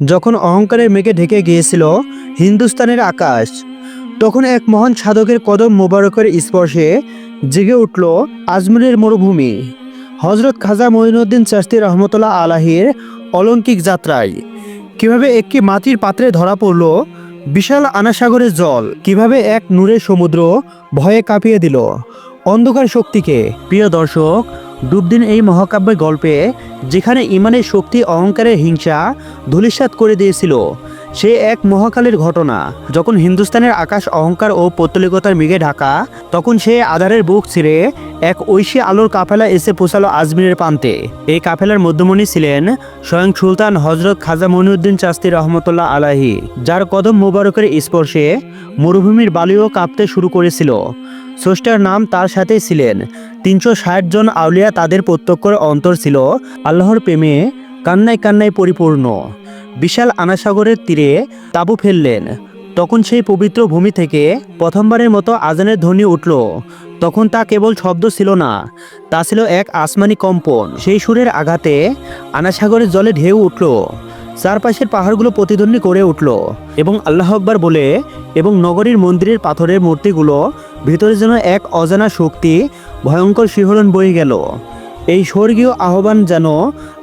যখন অহংকারের মেঘে ঢেকে গিয়েছিল হিন্দুস্তানের আকাশ, তখন এক মহান সাধকের কদম মোবারকের স্পর্শে জেগে উঠল আজমিরের মরুভূমি। হজরত খাজা মঈনুদ্দিন চাস্তি রহমতুল্লাহ আলাহির অলৌকিক যাত্রায় কীভাবে একটি মাটির পাত্রে ধরা পড়ল বিশাল আনাসাগরের জল, কীভাবে এক নূরের সমুদ্র ভয়ে কাঁপিয়ে দিল। অন্ধকার শক্তিকে, প্রিয় দর্শক ডুব দিন এই মহাকাব্যের গল্পে, যেখানে ইমানের শক্তি, অহংকারের হিংসা ধূলিসাত করে দিয়েছিল, সে এক মহাকালের ঘটনা। যখন হিন্দুস্তানের আকাশ অহংকার ও পৌত্তলিকতার মেঘে ঢাকা, তখন সে আধারের বুক ছিঁড়ে এক ঐশী আলোর কাফেলা এসে পৌঁছালো আজমিরের প্রান্তে। এই কাফেলার মধ্যমণি ছিলেন স্বয়ং সুলতান হজরত খাজা মনিউদ্দিন চাস্তি রহমতুল্লাহ আলাহি যার কদম মোবারকের স্পর্শে মরুভূমির বালিও কাঁপতে শুরু করেছিল। স্রষ্টার নাম তার সাথেই ছিলেন। তিনশো ষাট জন আউলিয়া তাদের প্রত্যক্ষর অন্তর ছিল আল্লাহর প্রেমে কান্নায় কান্নায় পরিপূর্ণ। বিশাল আনাসাগরের তীরে তাঁবু ফেললেন। তখন সেই পবিত্র ভূমি থেকে প্রথমবারের মতো আজানের ধ্বনি উঠল। তখন তা কেবল শব্দ ছিল না। তা ছিল এক আসমানি কম্পন। সেই সুরের আঘাতে আনাসাগরের জলে ঢেউ উঠল। চারপাশের পাহাড়গুলো প্রতিধ্বনি করে উঠল এবং আল্লাহ আকবার বলে, এবং নগরীর মন্দিরের পাথরের মূর্তিগুলো ভিতরে যেন এক অজানা শক্তি ভয়ঙ্কর শিহরণ বয়ে গেল। এই স্বর্গীয় আহ্বান যেন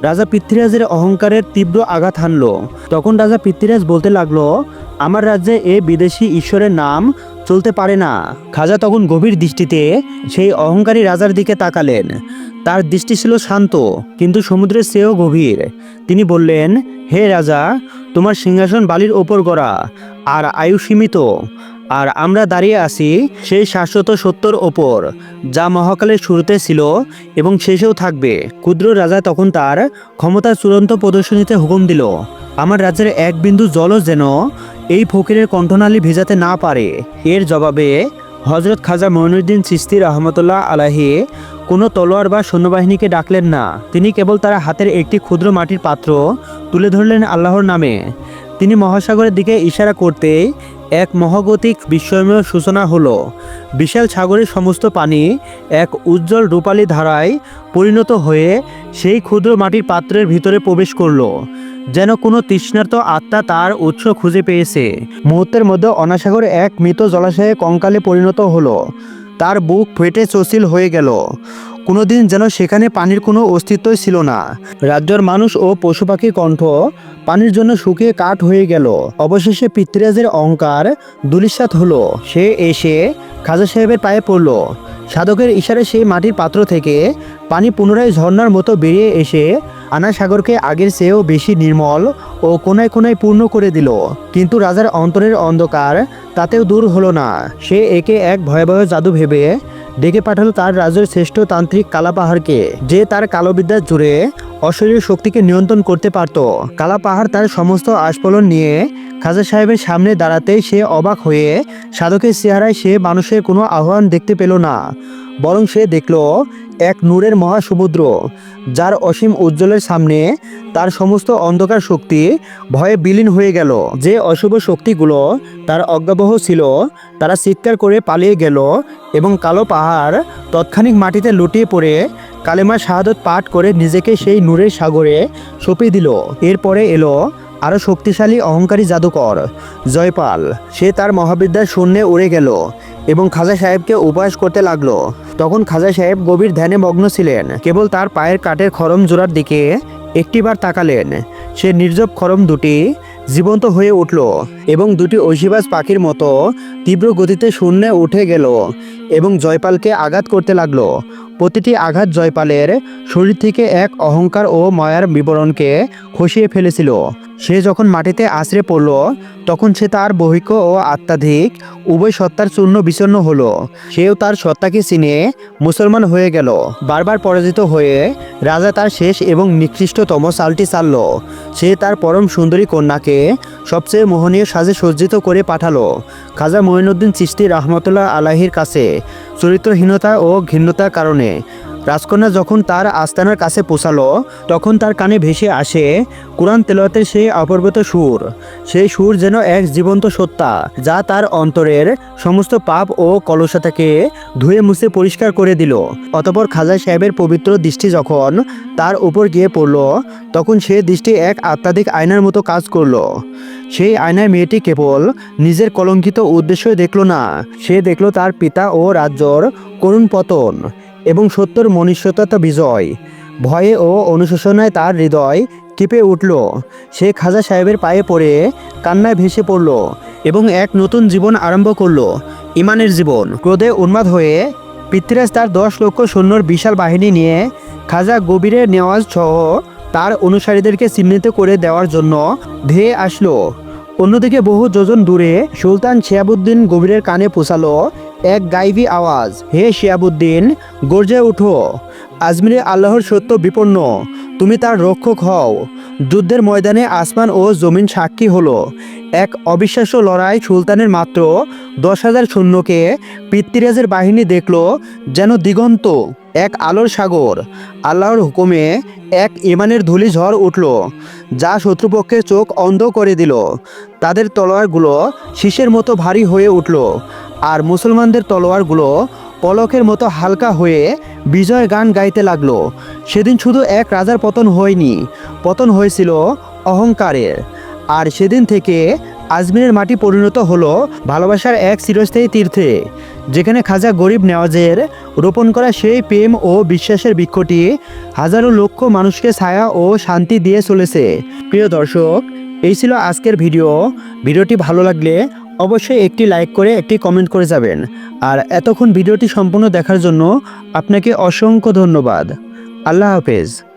রাজা পৃথ্বীরাজের অহংকারের তীব্র আঘাত হানল। তখন রাজা পৃথ্বীরাজ বলতে লাগল, আমার রাজ্যে এ বিদেশি ঈশ্বরের নাম চলতে পারে না। খাজা তখন গভীর দৃষ্টিতে সেই অহংকারী রাজার দিকে তাকালেন। তার দৃষ্টি ছিল শান্ত, কিন্তু সমুদ্রের চেয়েও গভীর। তিনি বললেন, হে রাজা, তোমার সিংহাসন বালির ওপর গড়া, আর আয়ু সীমিত, আর আমরা দাঁড়িয়ে আছি সেই শাশ্বত সত্যর ওপর, যা মহাকালের শুরুতে ছিল এবং শেষেও থাকবে। ক্ষুদ্র রাজা তখন তার ক্ষমতার চূড়ান্ত প্রদর্শনীতে হুকুম দিল, আমার রাজ্যের এক বিন্দু জলও যেন এই ফকিরের কণ্ঠনালী ভেজাতে না পারে। এর জবাবে হজরত খাজা মঈনুদ্দিন চিস্তি রহমতুল্লাহ আলাহি কোনো তলোয়ার বা সৈন্যবাহিনীকে ডাকলেন না। তিনি কেবল তার হাতের একটি ক্ষুদ্র মাটির পাত্র তুলে ধরলেন আল্লাহর নামে। তিনি মহাসাগরের দিকে ইশারা করতেই এক মহাগতিক বিস্ময়ময় সূচনা হলো। বিশাল সাগরের সমস্ত পানি এক উজ্জ্বল রূপালী ধারায় পরিণত হয়ে সেই ক্ষুদ্র মাটির পাত্রের ভিতরে প্রবেশ করল। যেন কোনো তৃষ্ণার্ত আত্মা তার উৎস খুঁজে পেয়েছে। মুহূর্তের মধ্যে অনাসাগর এক মৃত জলাশয়ে কঙ্কালে পরিণত হলো। তার বুক ফেটে চচিল হয়ে গেল। কোনোদিন যেন সেখানে পানির কোনো অস্তিত্বই ছিল না। রাজ্যের মানুষ ও পশু পাখির কণ্ঠ পানির জন্য শুকিয়ে কাঠ হয়ে গেল। অবশেষে পৃথ্বীরাজের অহংকার দুলিশাত হলো। সে এসে খাজা সাহেবের পায়ে পড়ল। সাধকের ইশারে সেই মাটির পাত্র থেকে পানি পুনরায় ঝর্ণার মতো বেরিয়ে এসে আনা সাগরকে আগের চেয়েও বেশি নির্মল ও কোনায় কোনায় পূর্ণ করে দিল। কিন্তু রাজার অন্তরের অন্ধকার তাতেও দূর হলো না। সে একে এক ভয়াবহ জাদু ভেবে ডেকে পাঠালো তার রাজ্যের শ্রেষ্ঠ তান্ত্রিক কালাপাহাড়কে, যে তার কালোবিদ্যার জুড়ে অশরীর শক্তিকে নিয়ন্ত্রণ করতে পারত। কালা পাহাড় তার সমস্ত আস্ফলন নিয়ে খাজা সাহেবের সামনে দাঁড়াতে সে অবাক হয়ে সাধকের চেহারায় সে মানুষের কোনো আহ্বান দেখতে পেল না। বরং সে দেখল এক নূরের মহাসমুদ্র, যার অসীম উজ্জ্বলের সামনে তার সমস্ত অন্ধকার শক্তি ভয়ে বিলীন হয়ে গেল। যে অশুভ শক্তিগুলো তার অজ্ঞাবহ ছিল, তারা চিৎকার করে পালিয়ে গেল এবং কালো পাহাড় তৎক্ষণিক মাটিতে লুটিয়ে পড়ে কালেমা শাহাদত পাঠ করে নিজেকে সেই নূরের সাগরে সঁপে দিল। এরপরে এলো আরও শক্তিশালী অহংকারী জাদুকর, জয়পাল। সে তার মহাবিদ্যার শূন্যে উড়ে গেল এবং খাজা সাহেবকে উপহাস করতে লাগল। তখন খাজা সাহেব গভীর ধ্যানে মগ্ন ছিলেন। কেবল তার পায়ের কাঠের খরম জোড়ার দিকে একটিবার তাকালেন। সে নির্জব খরম দুটি জীবন্ত হয়ে উঠল এবং দুটি ঐশীবাজ পাখির মতো তীব্র গতিতে শূন্যে উঠে গেল এবং জয়পালকে আঘাত করতে লাগল। প্রতিটি আঘাত জয়পালের শরীর থেকে এক অহংকার ও মায়ার বিবরণকে খসিয়ে ফেলেছিল। সে যখন মাটিতে আছড়ে পড়ল, তখন সে তার বহিক ও আত্মাধিক উভয় সত্তার চূর্ণ বিচন্ন হলো। সেও তার সত্তাকে চিনে মুসলমান হয়ে গেল। বারবার পরাজিত হয়ে রাজা তার শেষ এবং নিকৃষ্টতম চালটি চালল। সে তার পরম সুন্দরী কন্যাকে সবচেয়ে মোহনীয় সাজে সজ্জিত করে পাঠালো। খাজা মঈনুদ্দিন চিস্তি রহমতুল্লাহ আলাহির কাছে চরিত্রহীনতা ও ঘৃণ্যতার কারণে। রাজকন্যা যখন তার আস্তানার কাছে পৌঁছালো, তখন তার কানে ভেসে আসে, কোরআন তেলাওয়াতের সেই অপর্বত সুর, সেই সুর যেন এক জীবন্ত সত্তা, যা তার অন্তরের সমস্ত পাপ ও কলসতাকে ধুয়ে মুছে পরিষ্কার করে দিল। অতপর খাজা সাহেবের পবিত্র দৃষ্টি যখন তার উপর গিয়ে পড়ল, তখন সে দৃষ্টি এক আত্মাধিক আয়নার মতো কাজ করল। সেই আয়নায় মেয়েটি কেবল নিজের কলঙ্কিত উদ্দেশ্যই দেখল না, সে দেখল তার পিতা ও রাজ্যর করুণ পতন। এবং সত্যর মনুষ্যতা বিজয়। ভয়ে ও অনুশোচনায় তার হৃদয় কেঁপে উঠল। সে খাজা সাহেবের পায়ে পড়ে কান্নায় ভেসে পড়ল এবং এক নতুন জীবন আরম্ভ করল। ইমানের জীবন। ক্রোধে উন্মাদ হয়ে পৃথ্বীরাজ তার দশ লক্ষ সৈন্যর বিশাল বাহিনী নিয়ে খাজা গভীরের নেওয়াজ সহ তার অনুসারীদেরকে চিহ্নিত করে দেওয়ার জন্য ধেয়ে আসলো। অন্যদিকে বহু যোজন দূরে সুলতান শিয়াবুদ্দিন গভীরের কানে পৌঁছালো এক গাইবি আওয়াজ। হে শিয়াবুদ্দিন, গর্জে উঠো। আজমিরে আল্লাহর সত্য বিপন্ন। তুমি তার রক্ষক হও। যুদ্ধের ময়দানে আসমান ও জমিন সাক্ষী হলো। এক অবিশ্বাস্য লড়াই সুলতানের মাত্র দশ হাজার সৈন্যকে পৃথ্বীরাজের বাহিনী দেখল যেন দিগন্ত। এক আলোর সাগর। আল্লাহর হুকুমে এক ইমানের ধুলি ঝড় উঠল, যা শত্রুপক্ষের চোখ অন্ধ করে দিল। তাদের তলোয়ারগুলো শীষের মতো ভারী হয়ে উঠল। আর মুসলমানদের তলোয়ারগুলো পলকের মতো হালকা হয়ে বিজয় গান গাইতে লাগল। সেদিন শুধু এক রাজার পতন হয়নি, পতন হয়েছিল অহংকারের। আর সেদিন থেকে আজমিরের মাটি পরিণত হলো ভালোবাসার এক চিরস্থায়ী তীর্থে, যেখানে খাজা গরিব নেওয়াজের রোপণ করা সেই প্রেম ও বিশ্বাসের বৃক্ষটি হাজারো লক্ষ মানুষকে ছায়া ও শান্তি দিয়ে চলেছে। প্রিয় দর্শক, এই ছিল আজকের ভিডিও। ভিডিওটি ভালো লাগলে অবশ্যই একটি লাইক করে, একটি কমেন্ট করে যাবেন। আর এতক্ষণ ভিডিওটি সম্পূর্ণ দেখার জন্য আপনাকে অসংখ্য ধন্যবাদ। আল্লাহ হাফেজ।